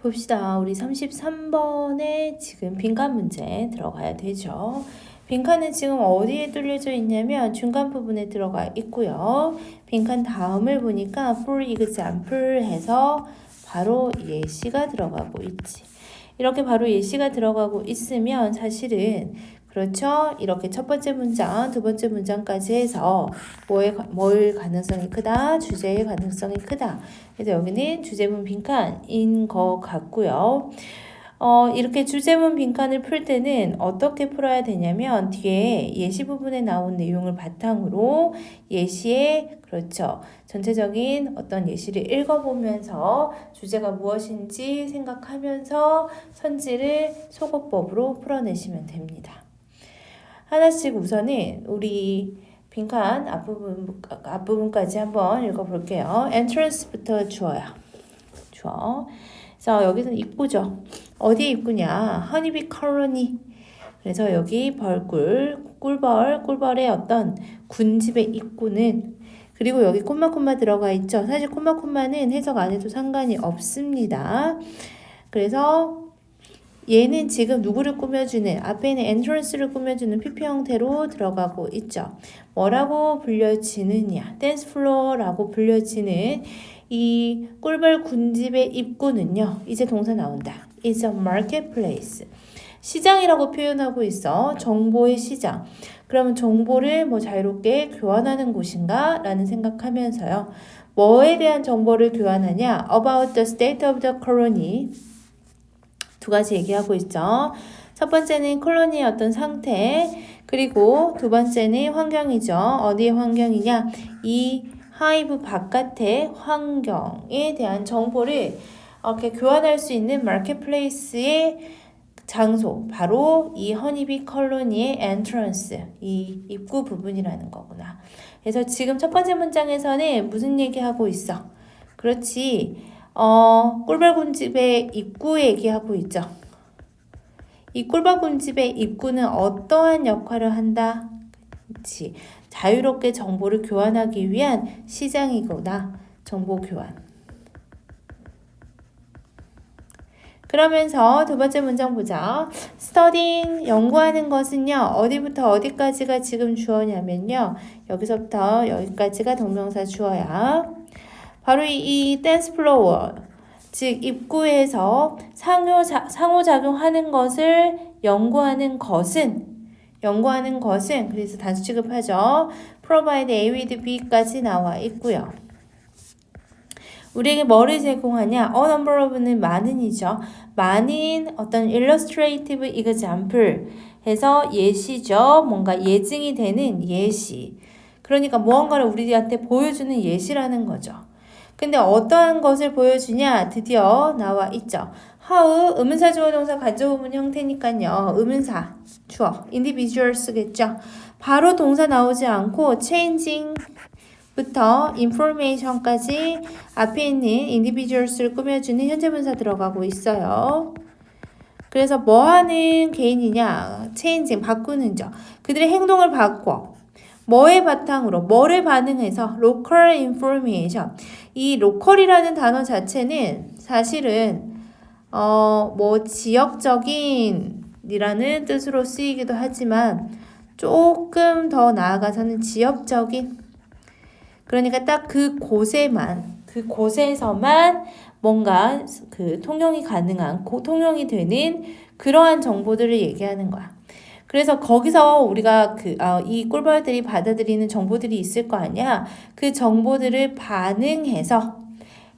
봅시다. 우리 33번에 지금 빈칸 문제 들어가야 되죠. 빈칸은 지금 어디에 뚫려져 있냐면 중간 부분에 들어가 있고요. 빈칸 다음을 보니까 for example 해서 바로 예시가 들어가고 있지. 이렇게 바로 예시가 들어가고 있으면 사실은 그렇죠. 이렇게 첫 번째 문장, 두 번째 문장까지 해서 뭐의, 뭘 가능성이 크다? 주제의 가능성이 크다. 그래서 여기는 주제문 빈칸인 것 같고요. 어, 이렇게 주제문 빈칸을 풀 때는 어떻게 풀어야 되냐면 뒤에 예시 부분에 나온 내용을 바탕으로 예시에 그렇죠. 전체적인 어떤 예시를 읽어보면서 주제가 무엇인지 생각하면서 선지를 소거법으로 풀어내시면 됩니다. 하나씩 우선은 우리 빈칸 앞부분, 앞부분까지 한번 읽어볼게요. entrance부터 주어요. 주어. 그래서 여기서는 입구죠. 어디에 입구냐? 허니비 컬러니. 그래서 여기 벌꿀, 꿀벌, 꿀벌의 어떤 군집의 입구는 그리고 여기 콤마 콤마 들어가 있죠. 사실 콤마 콤마는 해석 안 해도 상관이 없습니다. 그래서 얘는 지금 누구를 꾸며주는 앞에 있는 엔트런스를 꾸며주는 PP 형태로 들어가고 있죠. 뭐라고 불려지느냐? 댄스 플로어라고 불려지는 이 꿀벌 군집의 입구는요. 이제 동사 나온다. is a marketplace. 시장이라고 표현하고 있어. 정보의 시장. 그러면 정보를 뭐 자유롭게 교환하는 곳인가? 라는 생각하면서요. 뭐에 대한 정보를 교환하냐? About the state of the colony. 두 가지 얘기하고 있죠. 첫 번째는 콜로니의 어떤 상태, 그리고 두 번째는 환경이죠. 어디의 환경이냐? 이 하이브 바깥의 환경에 대한 정보를 이렇게 교환할 수 있는 마켓플레이스의 장소, 바로 이 허니비 컬로니의 엔트런스, 이 입구 부분이라는 거구나. 그래서 지금 첫 번째 문장에서는 무슨 얘기하고 있어? 그렇지. 어, 꿀벌군집의 입구 얘기하고 있죠. 이 꿀벌군집의 입구는 어떠한 역할을 한다? 그렇지. 자유롭게 정보를 교환하기 위한 시장이거나 정보 교환. 그러면서 두 번째 문장 보자. studying 연구하는 것은요. 어디부터 어디까지가 지금 주어냐면요. 여기서부터 여기까지가 동명사 주어야. 바로 이 댄스 플로어 즉 입구에서 상호 상호작용하는 것을 연구하는 것은 연구하는 것은 그래서 단수 취급하죠. provide A with B까지 나와 있고요. 우리에게 뭐를 제공하냐? A number of는 많은이죠. 많은 어떤 illustrative example 해서 예시죠. 뭔가 예증이 되는 예시. 그러니까 무언가를 우리한테 보여주는 예시라는 거죠. 근데 어떠한 것을 보여주냐? 드디어 나와 있죠. how 의문사 주어 동사 간접부분 형태니까요. 의문사 주어 individual 쓰겠죠. 바로 동사 나오지 않고 changing 부터 information까지 앞에 있는 individuals를 꾸며주는 현재 분사 들어가고 있어요. 그래서 뭐 하는 개인이냐? changing 바꾸는죠. 그들의 행동을 바꿔. 뭐의 바탕으로 뭐를 반응해서 local information 이 로컬이라는 단어 자체는 사실은 어 뭐 지역적인 이라는 뜻으로 쓰이기도 하지만 조금 더 나아가서는 지역적인 그러니까 딱 그 곳에만 그 곳에서만 뭔가 그 통용이 가능한 통용이 되는 그러한 정보들을 얘기하는 거야. 그래서 거기서 우리가 그, 어, 이 꿀벌들이 받아들이는 정보들이 있을 거 아니야? 그 정보들을 반응해서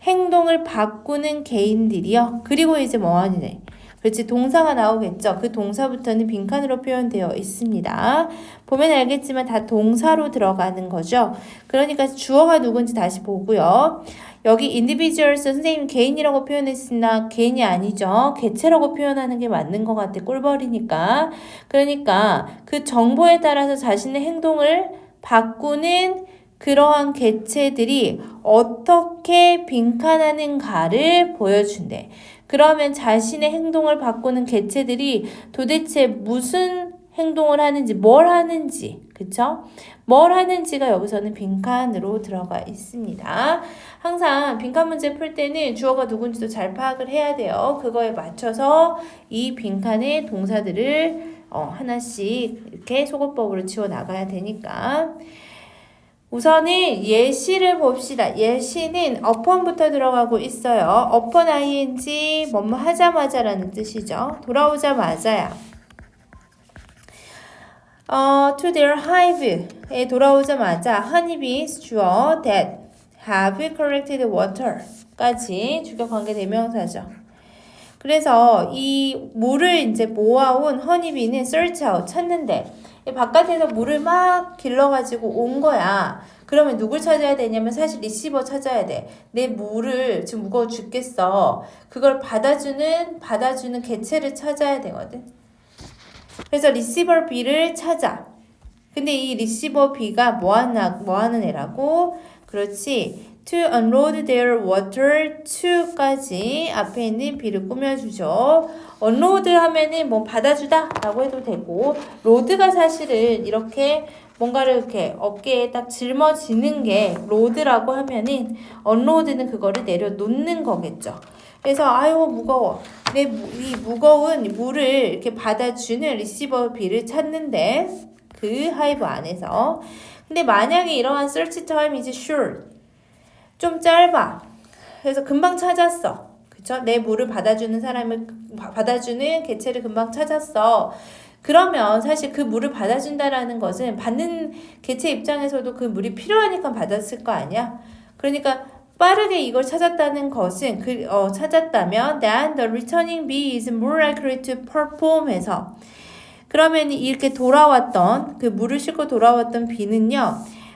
행동을 바꾸는 개인들이요. 그리고 이제 뭐하니? 그렇지, 동사가 나오겠죠. 그 동사부터는 빈칸으로 표현되어 있습니다. 보면 알겠지만 다 동사로 들어가는 거죠. 그러니까 주어가 누군지 다시 보고요. 여기 individuals 선생님 개인이라고 표현했으나 개인이 아니죠. 개체라고 표현하는 게 맞는 것 같아. 꿀벌이니까. 그러니까 그 정보에 따라서 자신의 행동을 바꾸는 그러한 개체들이 어떻게 빈칸하는가를 보여준대. 그러면 자신의 행동을 바꾸는 개체들이 도대체 무슨 행동을 하는지, 뭘 하는지, 그쵸? 뭘 하는지가 여기서는 빈칸으로 들어가 있습니다. 항상 빈칸 문제 풀 때는 주어가 누군지도 잘 파악을 해야 돼요. 그거에 맞춰서 이 빈칸의 동사들을 어, 하나씩 이렇게 소거법으로 지워 나가야 되니까. 우선은 예시를 봅시다. 예시는 upon부터 들어가고 있어요. upon ing 뭐뭐 하자마자라는 뜻이죠. 돌아오자마자야. 어, to their hive에 돌아오자마자 honeybees 주어 that have collected water까지 주격 관계 대명사죠. 그래서 이 물을 이제 모아온 허니비는 search out 찾는데 이 바깥에서 물을 막 길러가지고 온 거야. 그러면 누굴 찾아야 되냐면 사실 리시버 찾아야 돼. 내 물을 지금 무거워 죽겠어. 그걸 받아주는 받아주는 개체를 찾아야 되거든. 그래서 리시버 B를 찾아. 근데 이 리시버 B가 뭐 하나 뭐 하는 애라고? 그렇지. to unload their water to까지 앞에 있는 B를 꾸며주죠. unload 하면은 뭐 받아주다 라고 해도 되고, 로드가 사실은 이렇게 뭔가를 이렇게 어깨에 딱 짊어지는 게 로드라고 하면은 unload는 그거를 내려놓는 거겠죠. 그래서 아유 무거워. 내 이 무거운 물을 이렇게 받아주는 리시버 B를 찾는데 그 하이브 안에서 근데 만약에 이러한 search time is short 좀 짧아. 그래서 금방 찾았어. 그쵸? 내 물을 받아주는 사람을 받아주는 개체를 금방 찾았어. 그러면 사실 그 물을 받아준다라는 것은 받는 개체 입장에서도 그 물이 필요하니까 받았을 거 아니야? 그러니까 빠르게 이걸 찾았다는 것은 그, 어, 찾았다면 then the returning bee is more likely to perform 해서. 그러면 이렇게 돌아왔던 그 물을 싣고 돌아왔던 비는요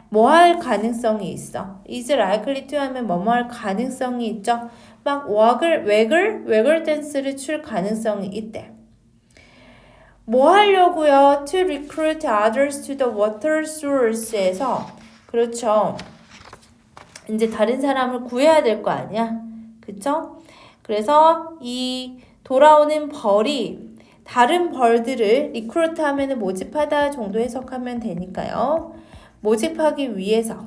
뭐 할 가능성이 있어? Is likely to 하면 뭐뭐 할 가능성이 있죠? 막 왁을 웨글 웨글 댄스를 출 가능성이 있대. 뭐 하려고요? To recruit others to the water source에서. 그렇죠 이제 다른 사람을 구해야 될 거 아니야. 그쵸? 그래서 이 돌아오는 벌이 다른 벌들을 리크루트 하면은 모집하다 정도 해석하면 되니까요. 모집하기 위해서,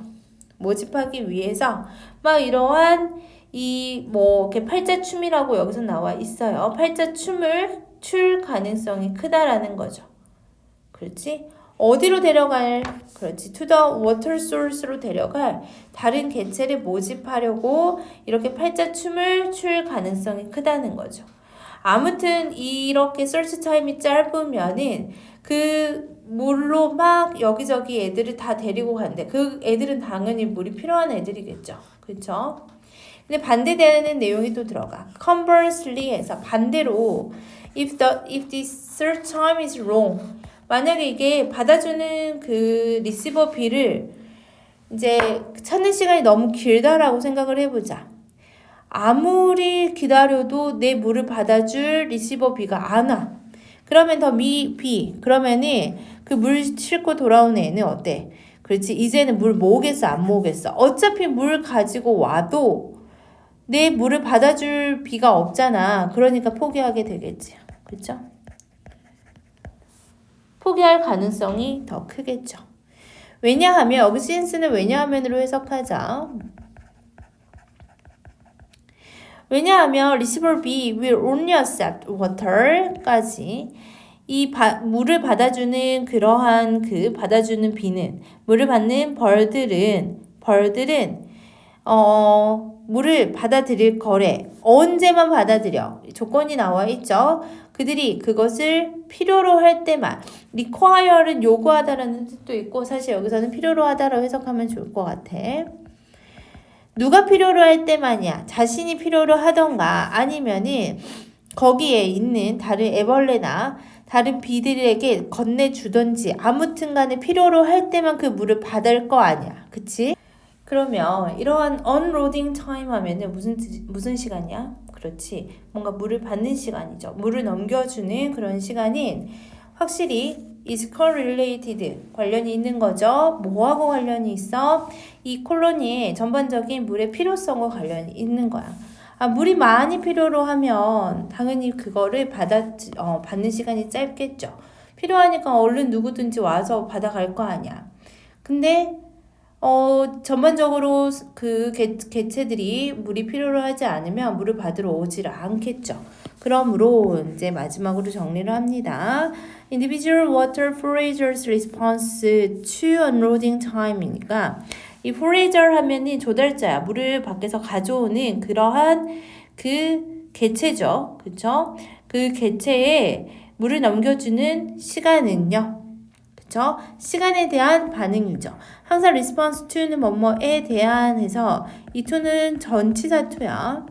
모집하기 위해서 막 이러한 이 뭐 이렇게 팔자춤이라고 여기서 나와 있어요. 팔자춤을 출 가능성이 크다라는 거죠. 그렇지? 어디로 데려갈 그렇지 to the water source로 데려갈 다른 개체를 모집하려고 이렇게 팔자춤을 출 가능성이 크다는 거죠. 아무튼 이렇게 search 타임이 짧으면은 그 물로 막 여기저기 애들을 다 데리고 간대. 그 애들은 당연히 물이 필요한 애들이겠죠. 그렇죠? 근데 반대되는 내용이 또 들어가. Conversely 해서 반대로 if the if the search time is long 만약에 이게 받아주는 그 리시버 비를 이제 찾는 시간이 너무 길다라고 생각을 해보자. 아무리 기다려도 내 물을 받아줄 리시버 비가 안 와. 그러면 더 미, 비. 그러면은 그 물 싣고 돌아오는 애는 어때? 그렇지. 이제는 물 모으겠어? 안 모으겠어? 어차피 물 가지고 와도 내 물을 받아줄 비가 없잖아. 그러니까 포기하게 되겠지. 그쵸? 포기할 가능성이 더 크겠죠. 왜냐하면 여기 since는 왜냐하면으로 해석하자. 왜냐하면 receiver B will only accept water까지 이 바, 물을 받아주는 그러한 그 받아주는 비는 물을 받는 벌들은 벌들은 어 물을 받아들일 거래 언제만 받아들여 조건이 나와 있죠. 그들이 그것을 필요로 할 때만 require는 요구하다라는 뜻도 있고 사실 여기서는 필요로 하다라고 해석하면 좋을 것 같아. 누가 필요로 할 때만이야. 자신이 필요로 하던가 아니면은 거기에 있는 다른 애벌레나 다른 비들에게 건네주던지 아무튼 간에 필요로 할 때만 그 물을 받을 거 아니야. 그치? 그러면 이러한 unloading time 하면은 무슨, 무슨 시간이야? 그렇지. 뭔가 물을 받는 시간이죠. 물을 넘겨주는 그런 시간인 확실히 is correlated 관련이 있는 거죠. 뭐하고 관련이 있어? 이 콜로니의 전반적인 물의 필요성과 관련이 있는 거야. 아, 물이 많이 필요로 하면 당연히 그거를 받아, 어, 받는 시간이 짧겠죠. 필요하니까 얼른 누구든지 와서 받아갈 거 아니야. 근데 어, 전반적으로 그 개, 개체들이 물이 필요로 하지 않으면 물을 받으러 오지를 않겠죠. 그러므로 이제 마지막으로 정리를 합니다. Individual water foragers response to unloading time이니까 이 forager 하면은 조달자야. 물을 밖에서 가져오는 그러한 그 개체죠. 그쵸? 그 개체에 물을 넘겨주는 시간은요. 그쵸? 시간에 대한 반응이죠. 항상 response to는 뭐뭐에 대한 해서 이 to는 전치사 to야.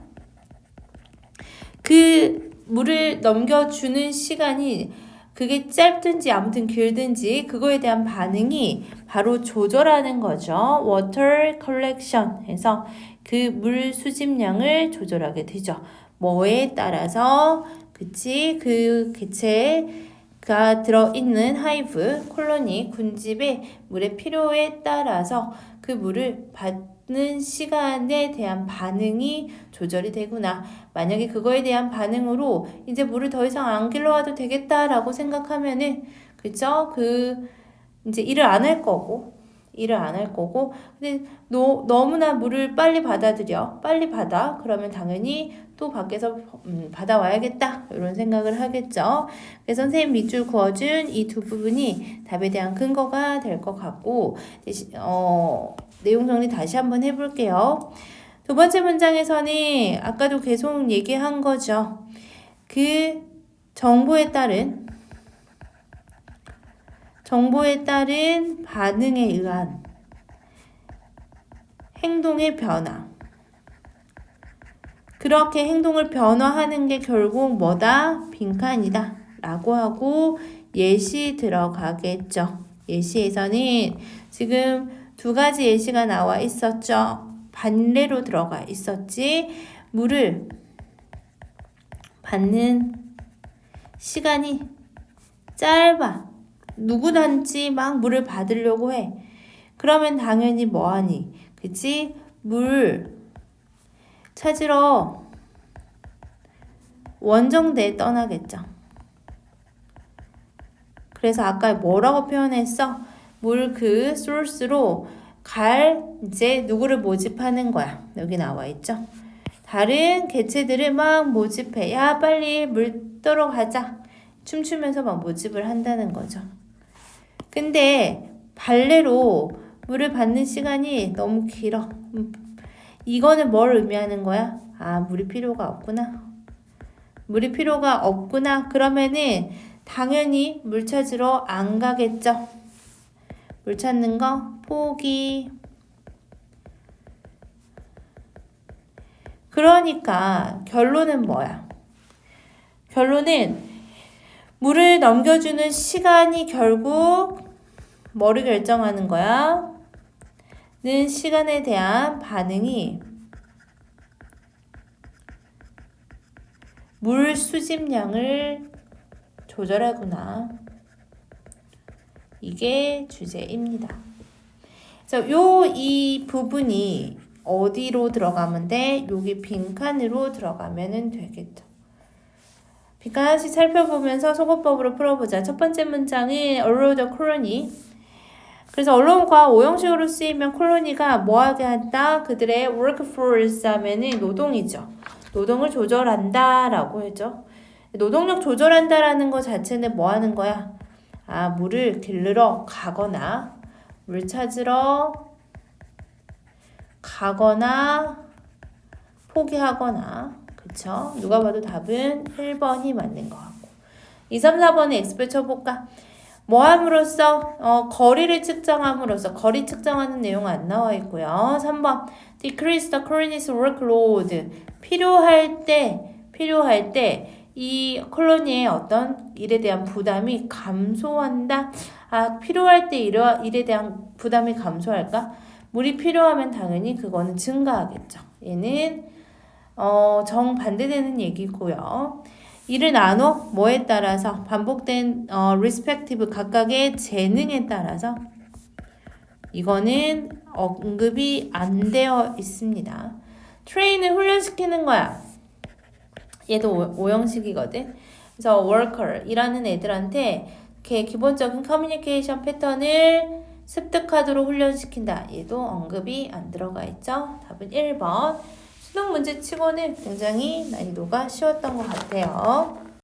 그 물을 넘겨주는 시간이 그게 짧든지 아무튼 길든지 그거에 대한 반응이 바로 조절하는 거죠. water collection 해서 그 물 수집량을 조절하게 되죠. 뭐에 따라서 그치 그 개체 가 들어있는 하이브 콜로니 군집의 물의 필요에 따라서 그 물을 받는 시간에 대한 반응이 조절이 되구나. 만약에 그거에 대한 반응으로 이제 물을 더 이상 안 길러와도 되겠다라고 생각하면은 그죠? 그 이제 일을 안 할 거고 일을 안 할 거고 근데 너, 너무나 물을 빨리 받아들여 빨리 받아 그러면 당연히 또 밖에서 음, 받아와야겠다. 이런 생각을 하겠죠. 그래서 선생님 밑줄 그어준 이 두 부분이 답에 대한 근거가 될 것 같고 어, 내용 정리 다시 한번 해볼게요. 두 번째 문장에서는 아까도 계속 얘기한 거죠. 그 정보에 따른 정보에 따른 반응에 의한 행동의 변화. 그렇게 행동을 변화하는 게 결국 뭐다? 빈칸이다. 라고 하고 예시 들어가겠죠. 예시에서는 지금 두 가지 예시가 나와 있었죠. 반례로 들어가 있었지. 물을 받는 시간이 짧아. 누구든지 막 물을 받으려고 해. 그러면 당연히 뭐하니? 그치? 물 찾으러 원정대에 떠나겠죠. 그래서 아까 뭐라고 표현했어? 물 그 소스로 갈 이제 누구를 모집하는 거야. 여기 나와 있죠. 다른 개체들을 막 모집해. 야, 빨리 물 떠러 가자. 춤추면서 막 모집을 한다는 거죠. 근데 발레로 물을 받는 시간이 너무 길어. 음, 이거는 뭘 의미하는 거야? 아, 물이 필요가 없구나. 물이 필요가 없구나. 그러면은 당연히 물 찾으러 안 가겠죠. 물 찾는 거 포기. 그러니까 결론은 뭐야? 결론은 물을 넘겨주는 시간이 결국 뭐를 결정하는 거야? 는 시간에 대한 반응이 물 수집량을 조절하구나. 이게 주제입니다. 그래서 요이 부분이 어디로 들어가면 돼? 여기 빈칸으로 들어가면 되겠죠. 빈칸 하나씩 살펴보면서 속어법으로 풀어보자. 첫 번째 문장은 allow the colony. 그래서 언론과 오형식으로 쓰이면 콜로니가 뭐하게 한다? 그들의 workforce 하면은 노동이죠. 노동을 조절한다라고 했죠. 노동력 조절한다라는 것 자체는 뭐 하는 거야? 아, 물을 길르러 가거나 물 찾으러 가거나 포기하거나 그쵸? 누가 봐도 답은 1번이 맞는 것 같고 2, 3, 4번에 엑스표 쳐볼까? 뭐 함으로써 어, 거리를 측정함으로써 거리 측정하는 내용 안 나와 있고요. 3번 decrease the colony's workload 필요할 때 필요할 때 이 콜로니의 어떤 일에 대한 부담이 감소한다. 아 필요할 때 일에, 일에 대한 부담이 감소할까? 물이 필요하면 당연히 그거는 증가하겠죠. 얘는 어, 정반대되는 얘기고요. 이를 나눠 뭐에 따라서 반복된 어, respective 각각의 재능에 따라서 이거는 언급이 안 되어 있습니다. 트레인을 훈련시키는 거야. 얘도 오, 오형식이거든. 그래서 worker 일하는 애들한테 이렇게 기본적인 커뮤니케이션 패턴을 습득하도록 훈련시킨다. 얘도 언급이 안 들어가 있죠. 답은 1번. 수능 문제 치고는 굉장히 난이도가 쉬웠던 것 같아요.